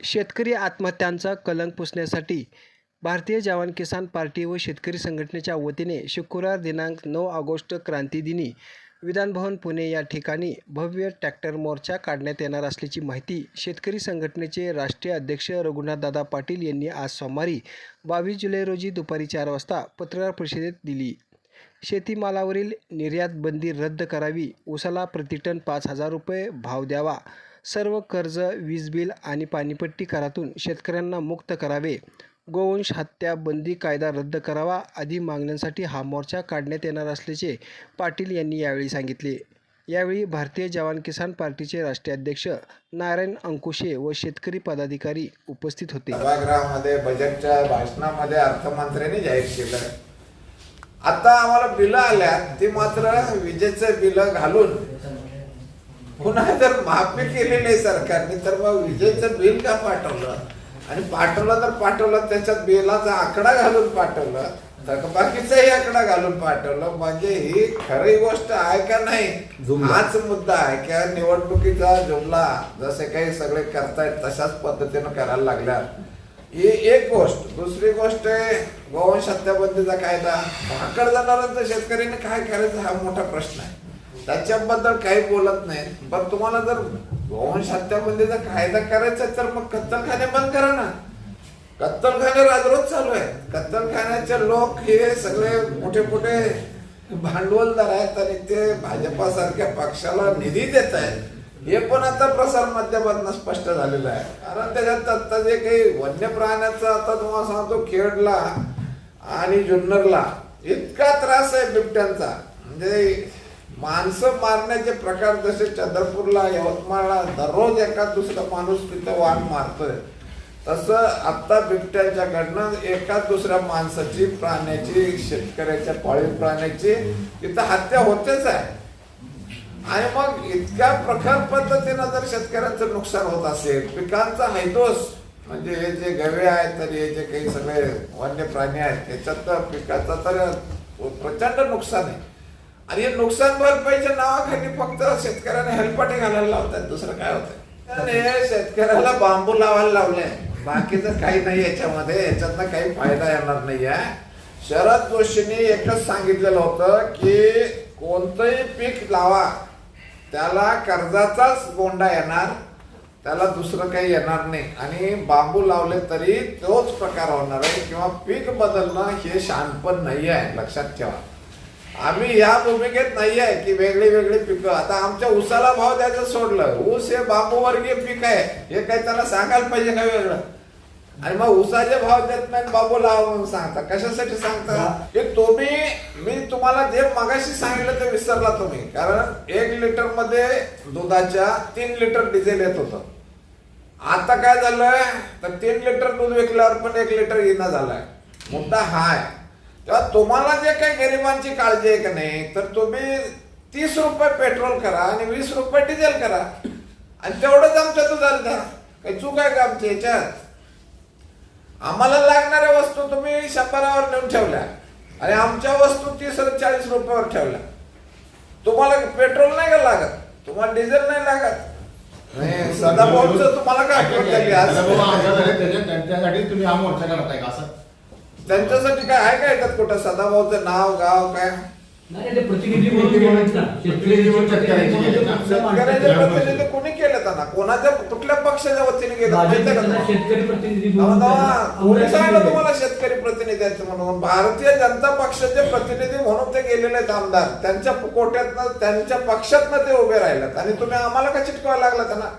शेतकरी आत्महत्यांचा कलंक पुसण्यासाठी भारतीय जवान किसान पार्टी व शेतकरी संघटनेच्या वतीने शुक्रवार दिनांक नऊ ऑगस्ट क्रांतीदिनी विधानभवन पुणे या ठिकाणी भव्य ट्रॅक्टर मोर्चा काढण्यात येणार असल्याची माहिती शेतकरी संघटनेचे राष्ट्रीय अध्यक्ष रघुनाथदादा पाटील यांनी आज सोमवारी बावीस जुलै रोजी दुपारी चार वाजता पत्रकार परिषदेत दिली. शेतीमालावरील निर्यात बंदी रद्द करावी उसाला प्रतिटन पाच हजार रुपये भाव द्यावा सर्व कर्ज वीज बिल आणि पाणीपट्टी करातून शेतकऱ्यांना मुक्त करावे. गोवंश हत्या बंदी कायदा रद्द करावा आदी मागण्यांसाठी हा मोर्चा काढण्यात येणार असल्याचे पाटील यांनी यावेळी सांगितले. यावेळी भारतीय जवान किसान पार्टीचे राष्ट्रीय अध्यक्ष नारायण अंकुशे व शेतकरी पदाधिकारी उपस्थित होते. सभागृहामध्ये बजेटच्या भाषणामध्ये अर्थमंत्र्यांनी जाहीर केलं. आता आम्हाला बिलं आल्या ती मात्र विजेचे बिलं घालून पुन्हा जर माफी केली नाही सरकारने तर मग विजेचं बिल का पाठवलं? आणि पाठवलं तर पाठवलं त्याच्यात बिलाचा आकडा घालून पाठवलं तर बाकीचाही आकडा घालून पाठवलं म्हणजे ही खरी गोष्ट आहे का नाही? हाच मुद्दा आहे की निवडणुकीचा जुमला जसे काही सगळे करतायत तशाच पद्धतीनं करायला लागल्यात ही एक गोष्ट. दुसरी गोष्ट आहे गोवंश हत्याबंदीचा कायदा. भाकड जनावरांचं शेतकऱ्यांनी काय करायचं हा मोठा प्रश्न आहे. त्याच्याबद्दल काही बोलत नाही. पण तुम्हाला जर गोवंश हत्याबंदीचा कायदा करायचा तर मग कत्तलखाने बंद करा ना. कत्तलखाने राजरोज चालू आहे. कत्तलखान्याचे लोक हे सगळे मोठे मोठे भांडवलदार आहेत आणि ते भाजपासारख्या पक्षाला निधी देत आहेत. हे पण आता प्रसार माध्यमातून स्पष्ट झालेलं आहे. कारण त्याच्यात आता जे काही वन्य प्राण्याचा आता तुम्हाला सांगतो खेडला आणि जुन्नरला इतका त्रास आहे बिबट्यांचा. म्हणजे माणसं मारण्याचे प्रकार जसे चंद्रपूरला यवतमाळला दररोज एका दुसरा माणूस तिथं वाघ मारतोय. तसं आत्ता बिबट्याच्याकडनं एका दुसऱ्या माणसाची प्राण्याची शेतकऱ्याच्या पाळीव प्राण्याची तिथं हत्या होतेच आहे. आणि मग इतक्या प्रखर पद्धतीनं जर शेतकऱ्यांचं नुकसान होत असेल पिकांचा हैदोस म्हणजे हे जे गवे आहेत तर हे जे काही सगळे वन्य प्राणी आहेत त्याच्यात तर पिकाचं तर प्रचंड नुकसान आहे. आणि हे नुकसान भरपाईच्या नावाखाली फक्त शेतकऱ्याने हेलपाटे घालायला लावतात. दुसरं काय होतं? तर हे शेतकऱ्याला बांबू लावायला लावले. बाकीचं काही नाही याच्यामध्ये. याच्यातनं काही फायदा येणार नाही आहे. शरद जोशींनी एकच सांगितलेलं होतं की कोणतंही पीक लावा. त्याला कर्जाचाच गोंडा येणार. त्याला दुसरं काही येणार नाही. आणि बांबू लावले तरी तोच प्रकार होणार आहे. किंवा पीक बदलणं हे शानपण नाही आहे. लक्षात ठेवा. आम्ही या भूमिकेत नाही आहे की वेगळी वेगळी पिकं. आता आमच्या ऊसाला भाव द्यायचं सोडलं. ऊस हे बांबू वर्गीय पीक आहे. हे काही त्याला सांगायला पाहिजे का वेगळं? आणि मग ऊसाचे भाव देत नाही बाबू लावा म्हणून सांगता. कशासाठी सांगता? की तुम्ही मी तुम्हाला जे मगाशी सांगितलं ते विसरला तुम्ही. कारण एक लिटरमध्ये दुधाच्या तीन लिटर डिझेल येत होतं. आता काय झालंय? तर तीन लिटर दूध विकल्यावर पण एक लिटर येणं झालाय. मुद्दा हा आहे. तेव्हा तुम्हाला जे काही गरिबांची काळजी आहे का नाही तर तुम्ही तीस रुपये पेट्रोल करा आणि वीस रुपये डिझेल करा. आणि तेवढंच आमच्या दुधाला घ्या काही चूक आहे का आमच्या याच्यात? आम्हाला लागणाऱ्या वस्तू तुम्ही शंभरावर नेऊन ठेवल्या. आणि आमच्या वस्तू तीस चाळीस रुपयावर ठेवल्या. तुम्हाला पेट्रोल नाही का लागत? तुम्हाला डिझेल नाही लागत? नाही, तुम्हाला काय आठवण झाली आज? त्यांच्यासाठी तुम्ही हा मोर्चा करताय का? असं त्यांच्यासाठी काय आहे का याच्यात कुठं? सदाभाऊचं नाव गाव काय? नाही ते प्रतिनिधी म्हणून शेतकऱ्यांचे कोणी केले त्यांना? कोणाच्या कुठल्या पक्षाच्या वतीने गेले तुम्हाला? शेतकरी प्रतिनिधी म्हणून तेव्हा त्यांना कोणी आमदारकी सांगितलं दिली. तुम्हाला शेतकरी प्रतिनिधी म्हणून? भारतीय जनता पक्षाचे प्रतिनिधी म्हणून ते गेलेले आहेत आमदार. त्यांच्या कोट्यातनं त्यांच्या पक्षातनं ते उभे राहिलेत. आणि तुम्ही आम्हाला का चिटकवायला लागला त्यांना?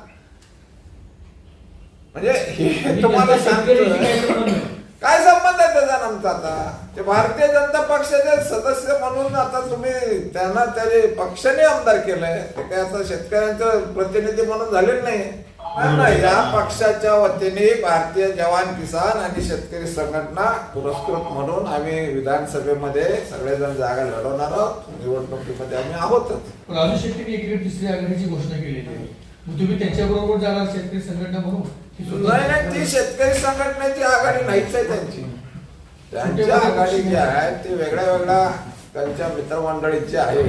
म्हणजे हे तुम्हाला सांगतो संबंध नाही. काय संबंध आहे त्याचा आमचा आता. ते भारतीय जनता पक्षाचे सदस्य म्हणून आता तुम्ही त्यांना त्याचे पक्षाने आमदार केलंय. ते काय आता शेतकऱ्यांचं प्रतिनिधी म्हणून झालेलं नाही. नाही, या पक्षाच्या वतीने भारतीय जवान किसान आणि शेतकरी संघटना पुरस्कृत म्हणून आम्ही विधानसभेमध्ये सगळेजण जागा लढवणार आहोत. निवडणुकीमध्ये आम्ही आहोतच. राजू शेट्टी एकीकडे तिसरी आघाडीची घोषणा केलेली आहे. तुम्ही त्यांच्याबरोबर जाणार शेतकरी संघटना म्हणून? नाही नाही ती शेतकरी संघटनेची आघाडी नाहीच आहे त्यांची. त्यांच्या आघाडी जी आहे ती वेगळ्या वेगळ्या त्यांच्या मित्रमंडळीची आहे.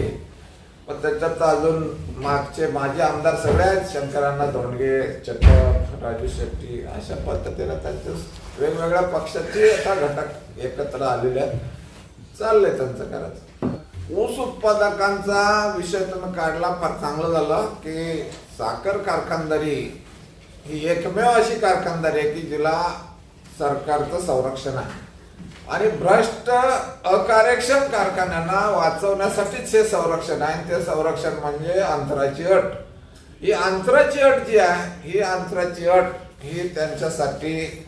पण त्याच्यात अजून मागचे माझे आमदार सगळे आहेत शंकरांना धोंडगे चक्कर राजू शेट्टी अशा पद्धतीनं त्यांचे वेगवेगळ्या पक्षाचे आता घटक एकत्र आलेले आहेत. चाललंय त्यांचं करायचं. ऊस उत्पादकांचा विषय तुम्ही काढला फार चांगलं झालं की साखर कारखानदारी ही एकमेव अशी कारखानदारी आहे की जिला सरकारचं संरक्षण आहे. आणि भ्रष्ट अकार्यक्षम कारखान्यांना वाचवण्यासाठीच हे संरक्षण आहे. आणि ते संरक्षण म्हणजे अंतराची अट. ही अंतराची अट जी आहे ही अंतराची अट ही त्यांच्यासाठी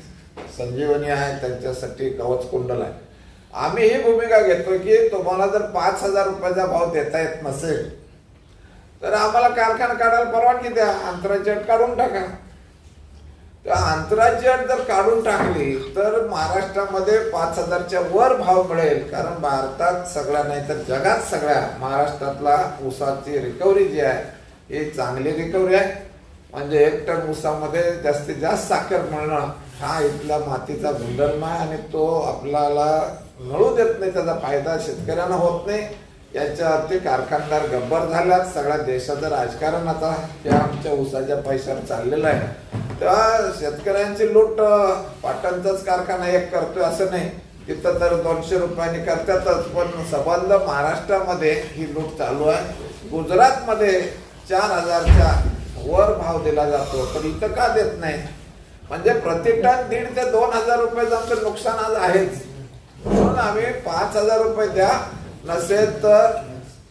संजीवनी आहे त्यांच्यासाठी कवच कुंडल आहे. आम्ही ही भूमिका घेतो की तुम्हाला जर पाच हजार रुपयाचा भाव देता येत नसेल तर आम्हाला कारखाना काढायला परवानगी द्या. अंतराची अट काढून टाका. त्या अट जर काढून टाकली तर महाराष्ट्रामध्ये पाच हजारच्या वर भाव मिळेल. कारण भारतात सगळ्या नाही तर जगात सगळ्या महाराष्ट्रातला ऊसाची रिकव्हरी जी आहे ही चांगली रिकव्हरी आहे. म्हणजे एक टन ऊसामध्ये जास्तीत जास्त साखर मिळणं हा इथल्या मातीचा गुणधर्म आहे आणि तो आपल्याला मिळू देत नाही त्याचा फायदा शेतकऱ्यांना होत नाही. याच्यावरती कारखानदार गब्बर झाल्यात. सगळ्या देशाचं राजकारण आता या आमच्या ऊसाच्या पैशावर चाललेलं आहे. त्या शेतकऱ्यांची लूट पाटांचाच पाटणचाच कारखाना एक करतोय असं नाही. तिथं तर दोनशे रुपयांनी करतातच पण सबंध महाराष्ट्रामध्ये ही लूट चालू आहे. गुजरातमध्ये चार हजारच्या वर भाव दिला जातो तर इथं का देत नाही? म्हणजे प्रति टन दीड ते दोन हजार रुपयाचं आमचं नुकसान आज आहेच. म्हणून आम्ही पाच हजार रुपये द्या नसेल तर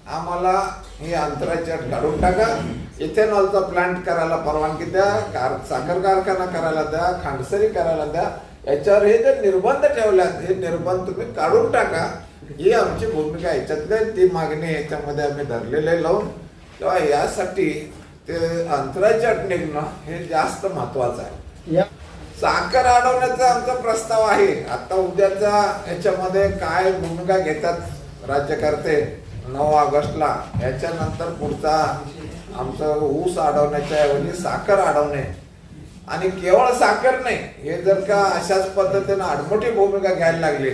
आम्हाला ही अंतराची अट काढून टाका. इथेनॉलचा प्लांट करायला परवानगी द्या कार साखर कारखाना करायला द्या खांडसरी करायला द्या याच्यावर हे जे निर्बंध ठेवल्यात हे निर्बंध तुम्ही काढून टाका. ही आमची भूमिका. याच्यातले ती मागणी याच्यामध्ये आम्ही धरलेले लावून तेव्हा यासाठी ते अंतराची अट निघणं हे जास्त महत्वाचं आहे. साखर अडवण्याचा आमचा प्रस्ताव आहे. आता उद्याच्या याच्यामध्ये काय भूमिका घेतात राज्यकर्ते नऊ ऑगस्टला याच्यानंतर पुढचा आमचं ऊस अडवण्याच्या ऐवजी साखर अडवणे आणि केवळ साखर नाही हे जर का अशाच पद्धतीनं आडमोठी भूमिका घ्यायला लागली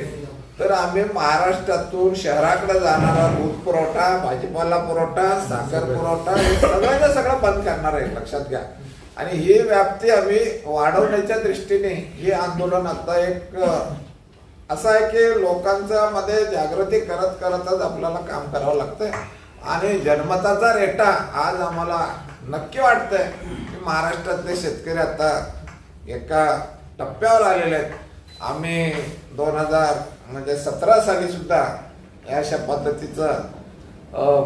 तर आम्ही महाराष्ट्रातून शहराकडे जाणारा दूध पुरवठा भाजीपाला पुरवठा साखर पुरवठा हे सगळ्यांना सगळं बंद करणार आहे लक्षात घ्या. आणि ही व्याप्ती आम्ही वाढवण्याच्या दृष्टीने हे आंदोलन आता एक असं आहे की लोकांच्या मध्ये जागृती करत करतच आपल्याला काम करावं लागतंय. आणि जन्मताचा रेटा आज आम्हाला नक्की वाटतंय की महाराष्ट्रातले शेतकरी आता एका टप्प्यावर आलेले आहेत. आम्ही दोन हजार म्हणजे सतरा साली सुद्धा या अशा पद्धतीचं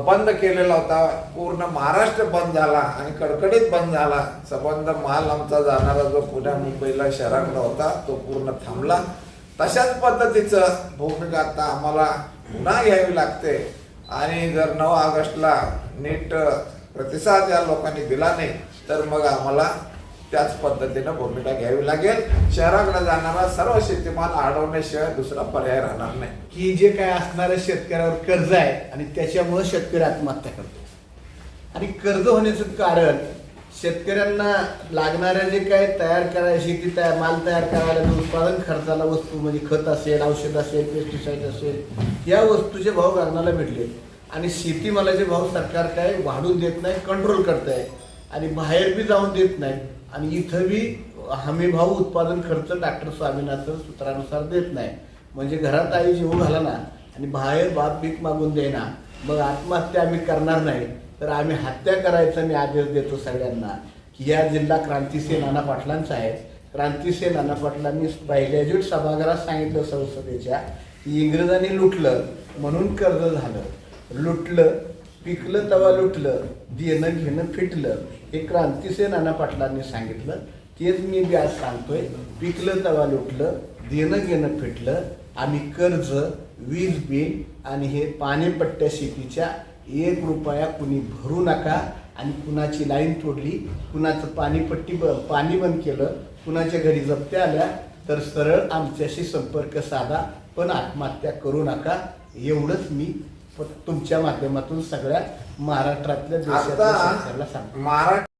बंद केलेला होता. पूर्ण महाराष्ट्र बंद झाला आणि कडकडीत बंद झाला. संबंध माल आमचा जाणारा जो पुण्या मुंबईला शहराकडे होता तो पूर्ण थांबला. तशाच पद्धतीचं भूमिका आता आम्हाला पुन्हा घ्यावी लागते. आणि जर नऊ ऑगस्टला नीट प्रतिसाद या लोकांनी दिला नाही तर मग आम्हाला त्याच पद्धतीनं भूमिका घ्यावी लागेल. शहराकडे जाणारा सर्व शेतीमाल अडवण्याशिवाय दुसरा पर्याय राहणार नाही. की जे काय असणाऱ्या शेतकऱ्यावर कर्ज आहे आणि त्याच्यामुळे शेतकरी आत्महत्या करतो. आणि कर्ज होण्याचं कारण शेतकऱ्यांना लागणाऱ्या जे काय तयार करायला शेती तयार माल तयार करायला जो उत्पादन खर्चाला वस्तू म्हणजे खत असेल औषध असेल पेस्टिसाईड असेल या वस्तूचे भाव गगनाला भेटले. आणि शेतीमालाचे भाव सरकार काय वाढून देत नाही कंट्रोल करत आहे. आणि बाहेर बी जाऊन देत नाही. आणि इथं बी हमी भाव उत्पादन खर्च डॉक्टर स्वामीनाथन सूत्रानुसार देत नाही. म्हणजे घरात आई जीव घाला ना आणि बाहेर बाप भीक मागून देना मग आत्महत्या आम्ही करणार नाही. तर आम्ही हत्या करायचा मी आदेश देतो सगळ्यांना की या जिल्हा क्रांतिसेन नाना पाटलांचा आहे. क्रांतिसेन नाना पाटलांनी पहिल्याजूट सभागृहात सांगितलं संसदेच्या की इंग्रजांनी लुटलं म्हणून कर्ज झालं. लुटलं पिकलं तवा लुटलं देणं घेणं फिटलं हे क्रांतिसेन नाना पाटलांनी सांगितलं. तेच मी बी आज सांगतोय पिकलं तवा लुटलं देणं घेणं फिटलं आम्ही कर्ज वीज बिल आणि हे पाणीपट्ट्या शेतीच्या एक रुपया कुणी भरू नका आणि कुणाची लाईन तोडली कुणाचं पाणीपट्टी ब पाणी बंद केलं कुणाच्या घरी जप्त्या आल्या तर सरळ आमच्याशी संपर्क साधा पण आत्महत्या करू नका. एवढंच मी तुमच्या माध्यमातून सगळ्या महाराष्ट्रातल्या देशातल्या शेतकऱ्याला सांगतो. महाराष्ट्र